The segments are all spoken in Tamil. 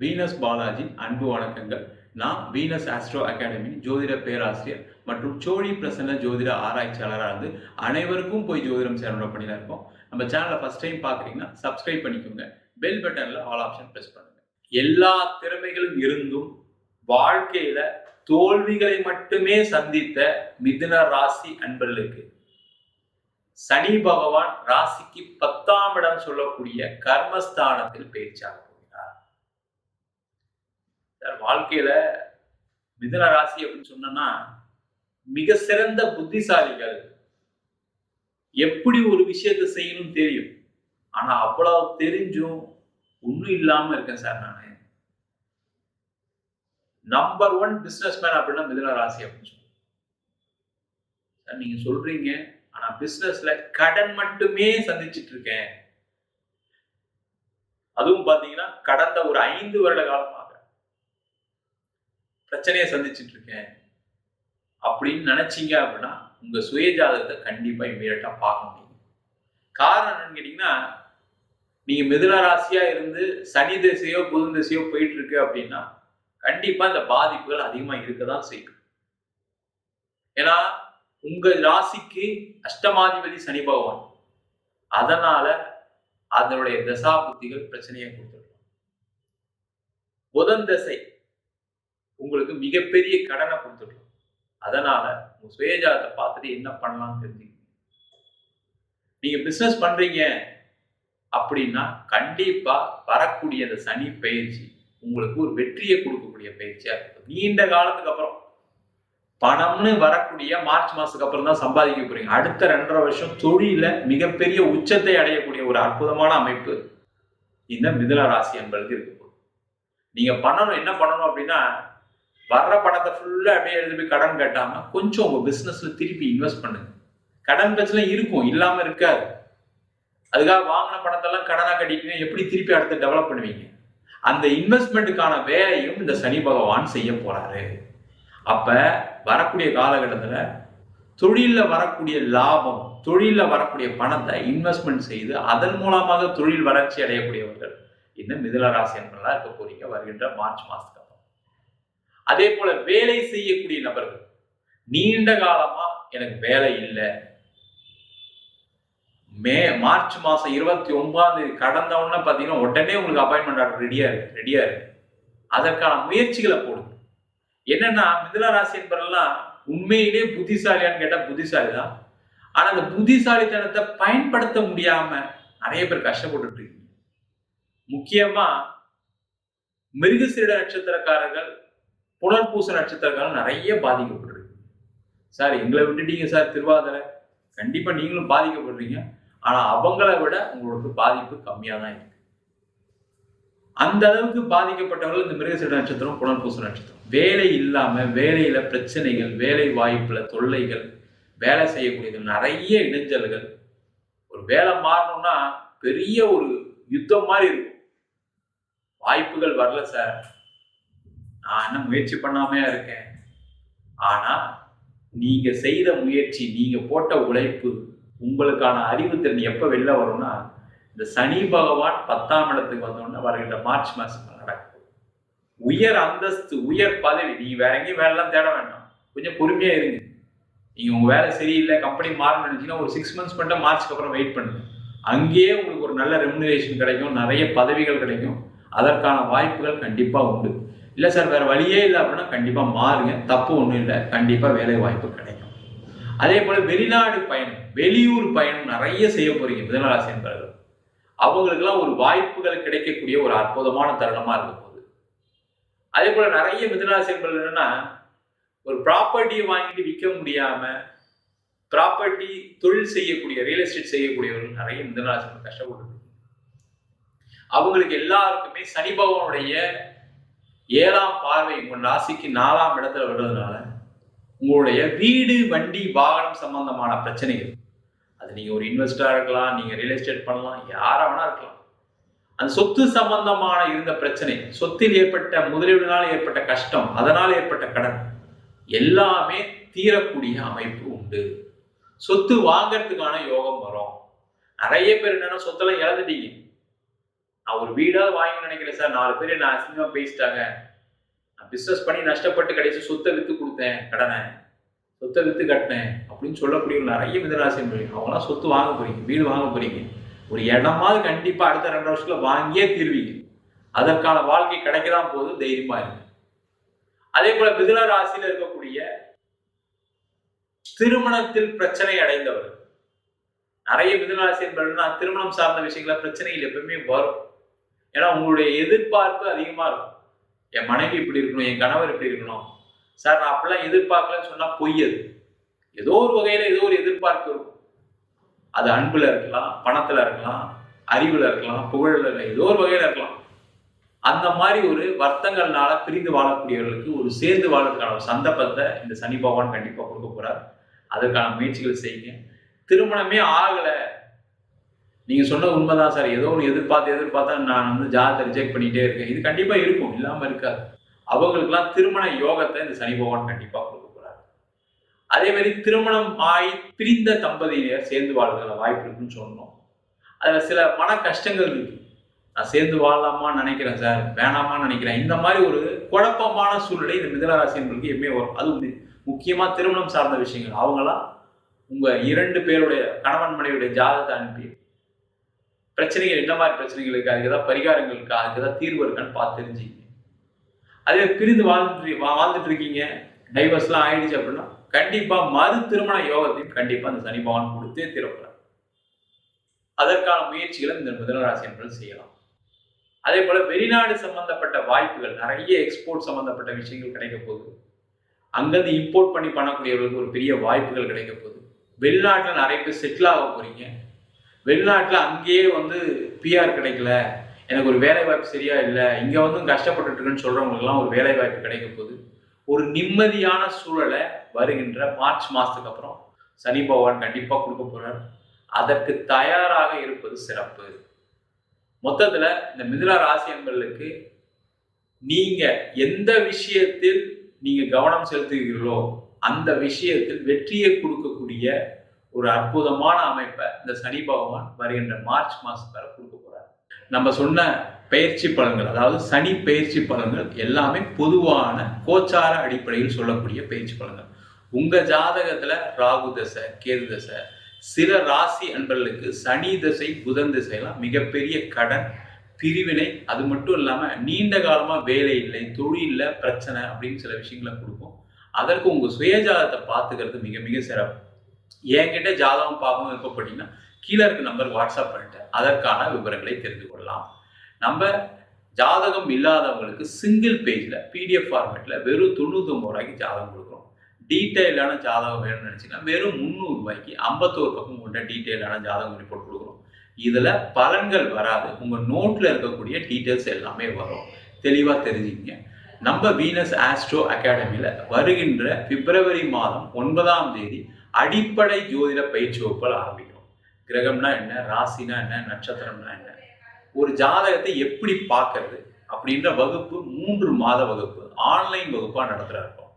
வீனஸ் பாலாஜி அன்பு வணக்கங்கள். நான் வீனஸ் ஆஸ்ட்ரோ அகாடமி ஜோதிட பேராசிரியர் மற்றும் சோழி பிரசன்ன ஜோதிட ஆராய்ச்சியாளராக இருந்து அனைவருக்கும் போய் ஜோதிடம் சேரணும் பண்ணி தான் இருக்கோம். நம்ம சேனலை ஃபஸ்ட் டைம் பார்க்குறீங்கன்னா சப்ஸ்கிரைப் பண்ணிக்கோங்க. பெல் பட்டனில் ஆல் ஆப்ஷன் ப்ரெஸ் பண்ணுங்க. எல்லா திறமைகளும் இருந்தும் வாழ்க்கையில தோல்விகளை மட்டுமே சந்தித்த மிதுன ராசி அன்பர்களுக்கு சனி பகவான் ராசிக்கு பத்தாம் இடம் சொல்லக்கூடிய கர்மஸ்தானத்தில் பேச்சாகும் சார், வாழ்க்கையில மிதுன ராசி அப்படின்னு சொன்னோம்னா மிக சிறந்த புத்திசாலிகள் எப்படி ஒரு விஷயத்தை செய்யணும்னு தெரியும். ஆனா அவ்வளவு தெரிஞ்சும் ஒண்ணும் இல்லாம இருக்கேன் சார் நான். நம்பர் ஒன் பிசினஸ் மேன் அப்படின்னா மிதன ராசி அப்படின்னு சொல்லுவேன் சார் நீங்க சொல்றீங்க ஆனா பிசினஸ்ல கடன் மட்டுமே சந்திச்சிட்டு இருக்கேன். அதுவும் பாத்தீங்கன்னா கடந்த ஒரு ஐந்து வருட காலமா பிரச்சனையை சந்திச்சுட்டு இருக்கேன் அப்படின்னு நினைச்சீங்க அப்படின்னா உங்க சுயஜாதகத்தை கண்டிப்பா இமீடியட்டா பார்க்க முடியும். காரணம் என்னன்னு கேட்டீங்கன்னா நீங்க மிதுன ராசியா இருந்து சனி திசையோ புதன் திசையோ போயிட்டு இருக்கு அப்படின்னா கண்டிப்பா இந்த பாதிப்புகள் அதிகமா இருக்கதான் செய்யும். ஏன்னா உங்க ராசிக்கு அஷ்டமாதிபதி சனி பகவான். அதனால அதனுடைய தசா புத்திகள் பிரச்சனையை கொடுத்துருக்கும். புதன் தசை உங்களுக்கு மிகப்பெரிய கடனை கொடுத்துடலாம். அதனால உங்க சுயஜாதத்தை பார்த்துட்டு என்ன பண்ணலாம்னு தெரிஞ்சுக்கணும் நீங்க பிசினஸ் பண்றீங்க அப்படின்னா கண்டிப்பா வரக்கூடிய அந்த சனி பயிற்சி உங்களுக்கு ஒரு வெற்றியை கொடுக்கக்கூடிய பயிற்சியா இருக்கும் நீண்ட காலத்துக்கு அப்புறம் பணம்னு வரக்கூடிய மார்ச் மாசத்துக்கு அப்புறம் தான் சம்பாதிக்க போறீங்க. அடுத்த ரெண்டரை வருஷம் தொழில மிகப்பெரிய உச்சத்தை அடையக்கூடிய ஒரு அற்புதமான அமைப்பு இந்த மிதுன ராசி என்பது இருக்கு நீங்க பண்ணணும் என்ன பண்ணணும் அப்படின்னா வர்ற பணத்தை ஃபுல்லா அப்படியே எழுதி போய் கடன் கட்டாம கொஞ்சம் உங்க பிசினஸ்ல திருப்பி இன்வெஸ்ட் பண்ணுங்க. கடன் பிரச்சனை இருக்கும் இல்லாம இருக்காது. அதுக்காக வாங்கின பணத்தெல்லாம் கடனா கட்டிட்டு எப்படி திருப்பி அடுத்து டெவலப் பண்ணுவீங்க? அந்த இன்வெஸ்ட்மெண்ட்டுக்கான வேலையும் இந்த சனி பகவான் செய்ய போறாரு. அப்ப வரக்கூடிய காலகட்டத்துல தொழிலில் வரக்கூடிய லாபம் தொழிலில் வரக்கூடிய பணத்தை இன்வெஸ்ட்மெண்ட் செய்து அதன் மூலமாக தொழில் வளர்ச்சி அடையக்கூடியவர்கள் இந்த மிதுன ராசி என்பதா இருக்க போறீங்க. வருகின்ற மார்ச் மாதத்துக்கு அதே போல வேலை செய்யக்கூடிய நபர்கள் நீண்ட காலமா எனக்கு வேலை இல்லை. மே மார்ச் மாசம் இருபத்தி ஒன்பதாம் தேதி கடந்த உடனே உடனே உங்களுக்கு அப்பாயின்மெண்ட் ஆர்டர் ரெடியா இருக்கு ரெடியா இருக்கு. அதற்கான முயற்சிகளை போடுங்க. என்னன்னா மிதுன ராசி என்பதெல்லாம் உண்மையிலே புத்திசாலியான்னு கேட்டால் புத்திசாலி தான் ஆனால் அந்த புத்திசாலித்தனத்தை பயன்படுத்த முடியாம நிறைய பேர் கஷ்டப்பட்டுட்டு இருக்கீங்க. முக்கியமா மிருகசீட நட்சத்திரக்காரர்கள் புனர்பூச நட்சத்திரக்காரர்கள் நிறைய பாதிக்கப்பட்டிருக்கு. சார் எங்களை விட்டுட்டீங்க சார் திருவாதிரை. கண்டிப்பா நீங்களும் பாதிக்கப்படுறீங்க. ஆனா அவங்கள விட உங்களுக்கு பாதிப்பு கம்மியா தான் இருக்கு. அந்த அளவுக்கு பாதிக்கப்பட்டவர்கள் இந்த மிருகசீட நட்சத்திரம் புனர்பூச நட்சத்திரம். வேலை இல்லாம வேலையில பிரச்சனைகள் வேலை வாய்ப்புல தொல்லைகள் வேலை செய்யக்கூடியது நிறைய இடைஞ்சல்கள். ஒரு வேலை மாறணும்னா பெரிய ஒரு யுத்தம் மாதிரி இருக்கும். வாய்ப்புகள் வரல சார். நான் என்ன முயற்சி பண்ணாமையா இருக்கேன். ஆனால் நீங்கள் செய்த முயற்சி நீங்கள் போட்ட உழைப்பு உங்களுக்கான அறிவுத்திறன் எப்போ வெளில வரும்னா இந்த சனி பகவான் பத்தாம் இடத்துக்கு வந்தோடனே வருகின்ற மார்ச் மாதம் நடக்கும். உயர் அந்தஸ்து உயர் பதவி நீ வேற எங்கேயும் வேலைலாம் தேட வேண்டாம். கொஞ்சம் பொறுமையாக இருங்க. நீங்கள் உங்கள் வேலை சரியில்லை கம்பெனி மாறணும்னு நினச்சிங்கன்னா ஒரு சிக்ஸ் மந்த்ஸ் மட்டும் மார்ச்க்கு அப்புறம் வெயிட் பண்ணுங்க. அங்கேயே உங்களுக்கு ஒரு நல்ல ரெமுனரேஷன் கிடைக்கும் நிறைய பதவிகள் கிடைக்கும். அதற்கான வாய்ப்புகள் கண்டிப்பாக உண்டு. இல்லை சார் வேறு வழியே இல்லை அப்படின்னா கண்டிப்பாக மாறுங்க. தப்பு ஒன்றும் இல்லை. கண்டிப்பாக வேலை வாய்ப்பு கிடைக்கும். அதே போல் வெளிநாடு பயணம் வெளியூர் பயணம் நிறைய செய்ய போகிறீங்க மிதனராசி என்பவர்கள். அவங்களுக்கெல்லாம் ஒரு வாய்ப்புகள் கிடைக்கக்கூடிய ஒரு அற்புதமான தருணமாக இருக்க போகுது. அதே போல் நிறைய மிதனராசி என்பவர்கள் என்னென்னா ஒரு ப்ராப்பர்ட்டியை வாங்கிட்டு விற்க முடியாமல் ப்ராப்பர்ட்டி தொழில் செய்யக்கூடிய ரியல் எஸ்டேட் செய்யக்கூடியவர்கள் நிறைய மிதனராசி கஷ்டப்பட்டு அவங்களுக்கு எல்லாருக்குமே சனி பகவானுடைய ஏழாம் பார்வை உங்க ராசிக்கு நாலாம் இடத்துல விடுறதுனால உங்களுடைய வீடு வண்டி வாகனம் சம்பந்தமான பிரச்சனைகள். அது நீங்க ஒரு இன்வெஸ்டரா இருக்கலாம் நீங்க ரியல் எஸ்டேட் பண்ணலாம் யாரா வேணா இருக்கலாம். அந்த சொத்து சம்பந்தமான இருந்த பிரச்சனை சொத்தில் ஏற்பட்ட முதலீடுனால் ஏற்பட்ட கஷ்டம் அதனால் ஏற்பட்ட கடன் எல்லாமே தீரக்கூடிய அமைப்பு உண்டு. சொத்து வாங்கறதுக்கான யோகம் வரும். நிறைய பேர் என்னன்னா சொத்தெல்லாம் இழந்துட்டீங்க. நான் ஒரு வீடாவது வாங்கணும்னு நினைக்கிறேன் சார். நாலு பேர் என்ன அசிங்கமா பேசிட்டாங்க. நான் பிசினஸ் பண்ணி நஷ்டப்பட்டு கடைசி சொத்தை வித்து கொடுத்தேன் கடனை. சொத்தை வித்து கட்டினேன் அப்படின்னு சொல்லக்கூடிய நிறைய மிதராசி என்பவர்கள் அவங்களாம் சொத்து வாங்க போறீங்க வீடு வாங்க போறீங்க. ஒரு இடமாவது கண்டிப்பா அடுத்த ரெண்டு வருஷத்துல வாங்கியே தீர்வீங்க. அதற்கான வாழ்க்கை கிடைக்கதான் போது தைரியமா இருக்கு அதே போல மிதுன ராசியில இருக்கக்கூடிய திருமணத்தில் பிரச்சனை அடைந்தவர். நிறைய மிதுன ராசி திருமணம் சார்ந்த விஷயங்கள பிரச்சனைகள் எப்பவுமே வரும். ஏன்னா உங்களுடைய எதிர்பார்ப்பு அதிகமாக இருக்கும். என் மனைவி இப்படி இருக்கணும் என் கணவர் இப்படி இருக்கணும். சார் நான் அப்படிலாம் எதிர்பார்க்கலன்னு சொன்னால் பொய் அது. ஏதோ ஒரு வகையில் ஏதோ ஒரு எதிர்பார்ப்பு இருக்கும். அது அன்பில் இருக்கலாம் பணத்தில் இருக்கலாம் அறிவில் இருக்கலாம் புகழில் இருக்கலாம் ஏதோ ஒரு வகையில் இருக்கலாம். அந்த மாதிரி ஒரு வர்த்தங்கள்னால பிரிந்து வாழக்கூடியவர்களுக்கு ஒரு சேர்ந்து வாழறதுக்கான ஒரு சந்தர்ப்பத்தை இந்த சனி பகவான் கண்டிப்பாக கொடுக்க போகிறார் அதற்கான முயற்சிகள் செய்யுங்க. திருமணமே ஆகலை. நீங்கள் சொன்ன உண்மைதான் சார். ஏதோ ஒன்று எதிர்பார்த்து எதிர்பார்த்தா நான் வந்து ஜாதகத்தை ரிஜெக்ட் பண்ணிகிட்டே இருக்கேன். இது கண்டிப்பாக இருக்கும். இல்லாமல் இருக்காது. அவங்களுக்கெல்லாம் திருமண யோகத்தை இந்த சனி பகவான் கண்டிப்பாக கொடுக்க போகிறாரு அதே மாதிரி திருமணம் ஆகி பிரிந்த தம்பதியினர் சேர்ந்து வாழ்றதுல வாய்ப்பு இருக்குன்னு சொன்னோம். அதில் சில மன கஷ்டங்கள் இருக்கு. நான் சேர்ந்து வாழலாமான்னு நினைக்கிறேன் சார். வேணாமான்னு நினைக்கிறேன். இந்த மாதிரி ஒரு குழப்பமான சூழ்நிலை இந்த மிதனராசினர்களுக்கு எப்பவுமே வரும். அது வந்து முக்கியமாக திருமணம் சார்ந்த விஷயங்கள். அவங்களாம் உங்கள் இரண்டு பேருடைய கணவன் மனைவியுடைய ஜாதகத்தை அனுப்பி பிரச்சனைகள் என்ன மாதிரி பிரச்சனைகள் இருக்கு? அதுக்கு ஏதாவது பரிகாரங்கள் இருக்கா? அதுக்கு ஏதாவது தீர்வு இருக்கான்னு பார்த்து தெரிஞ்சுங்க அதே பிரிந்து வாழ்ந்துட்டு வாழ்ந்துட்டு இருக்கீங்க. டைவர்ஸ்லாம் ஆயிடுச்சு அப்படின்னா கண்டிப்பா மறு திருமண யோகத்தையும் கண்டிப்பா அந்த சனி பகவான் கொடுத்தே தீரப்படுறார் அதற்கான முயற்சிகளை இந்த மிதனராசி என்பது செய்யலாம். அதே போல வெளிநாடு சம்பந்தப்பட்ட வாய்ப்புகள் நிறைய எக்ஸ்போர்ட் சம்பந்தப்பட்ட விஷயங்கள் கிடைக்க போகுது. அங்கேருந்து இம்போர்ட் பண்ணி பண்ணக்கூடியவர்களுக்கு ஒரு பெரிய வாய்ப்புகள் கிடைக்க போகுது. வெளிநாட்டில் நிறைய பேர் செட்டில் ஆக போறீங்க. வெளிநாட்டில் அங்கேயே வந்து பிஆர் கிடைக்கல. எனக்கு ஒரு வேலை வாய்ப்பு சரியா இல்லை. இங்கே வந்து கஷ்டப்பட்டுட்டு இருக்குன்னு ஒரு வேலை வாய்ப்பு கிடைக்க போகுது. ஒரு நிம்மதியான சூழலை வருகின்ற மார்ச் மாதத்துக்கு அப்புறம் சனி பகவான் கண்டிப்பாக கொடுக்க போகிறார் அதற்கு தயாராக இருப்பது சிறப்பு. மொத்தத்தில் இந்த மிதுன ராசி நீங்கள் எந்த விஷயத்தில் நீங்கள் கவனம் செலுத்துகிறீர்களோ அந்த விஷயத்தில் வெற்றியை கொடுக்கக்கூடிய ஒரு அற்புதமான அமைப்பை இந்த சனி பகவான் வருகின்ற மார்ச் மாசம் வரை கொடுக்க போறார். நம்ம சொன்ன பயிற்சி பலன்கள் அதாவது சனி பயிற்சி பலன்கள் எல்லாமே பொதுவான கோச்சார அடிப்படையில் சொல்லக்கூடிய பயிற்சி பலன்கள். உங்க ஜாதகத்துல ராகு தசை கேது தசை சில ராசி அன்பர்களுக்கு சனி தசை புதன் திசைலாம் மிகப்பெரிய கடன் பிரிவினை அது மட்டும் இல்லாமல் நீண்ட காலமாக வேலை இல்லை தொழிலில் பிரச்சனை அப்படின்னு சில விஷயங்களை கொடுக்கும். அதற்கு உங்கள் சுயஜாதத்தை பார்த்துக்கிறது மிக மிக சிறப்பு. என்கிட்ட ஜாதகம் பார்க்கணும் விருப்பப்பட்டீங்கன்னா கீழே இருக்க நம்பர் வாட்ஸ்அப் பண்ணிட்டு அதற்கான விவரங்களை தெரிந்து கொள்ளலாம். நம்ம ஜாதகம் இல்லாதவங்களுக்கு சிங்கிள் பேஜில் பிடிஎஃப் ஃபார்மேட்டில் வெறும் தொண்ணூத்தொம்பது ரூபாய்க்கு ஜாதகம் கொடுக்குறோம் டீட்டெயிலான ஜாதகம் வேணும்னு நினச்சிங்கன்னா வெறும் முந்நூறு ரூபாய்க்கு ஐம்பத்தோரு பக்கம் கொண்ட டீட்டெயிலான ஜாதகம் ரிப்போர்ட் கொடுக்குறோம் இதில் பலன்கள் வராது. உங்கள் நோட்டில் இருக்கக்கூடிய டீட்டெயில்ஸ் எல்லாமே வரும். தெளிவாக தெரிஞ்சுக்கங்க. நம்ம வீனஸ் ஆஸ்ட்ரோ அகாடமியில் வருகின்ற பிப்ரவரி மாதம் ஒன்பதாம் தேதி அடிப்படை ஜோதிட பயிற்சி வகுப்புகள் ஆரம்பிக்கிறோம் கிரகம்னா என்ன? ராசினா என்ன? நட்சத்திரம்னா என்ன? ஒரு ஜாதகத்தை எப்படி பார்க்கறது? அப்படின்ற வகுப்பு மூன்று மாத வகுப்பு. ஆன்லைன் வகுப்பாக நடத்துகிற இருக்கோம்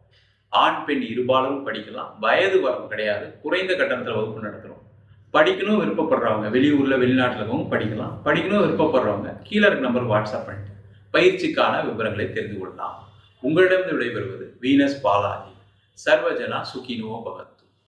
ஆண் பெண் இருபாலரும் படிக்கலாம். வயது வரம்பு கிடையாது. குறைந்த கட்டணத்தில் வகுப்பு நடத்துகிறோம் படிக்கணும் விருப்பப்படுறவங்க. வெளியூரில் வெளிநாட்டில் இருக்கவங்க படிக்கலாம். படிக்கணும் விருப்பப்படுறவங்க. கீழே இருக்க நம்பர் வாட்ஸ்அப் பண்ணிட்டு பயிற்சிக்கான விவரங்களை தெரிந்து கொள்ளலாம். உங்களிடம் விடைபெறுவது வீனஸ் பாலாஜி. சர்வஜனா சுகினோ பகத்.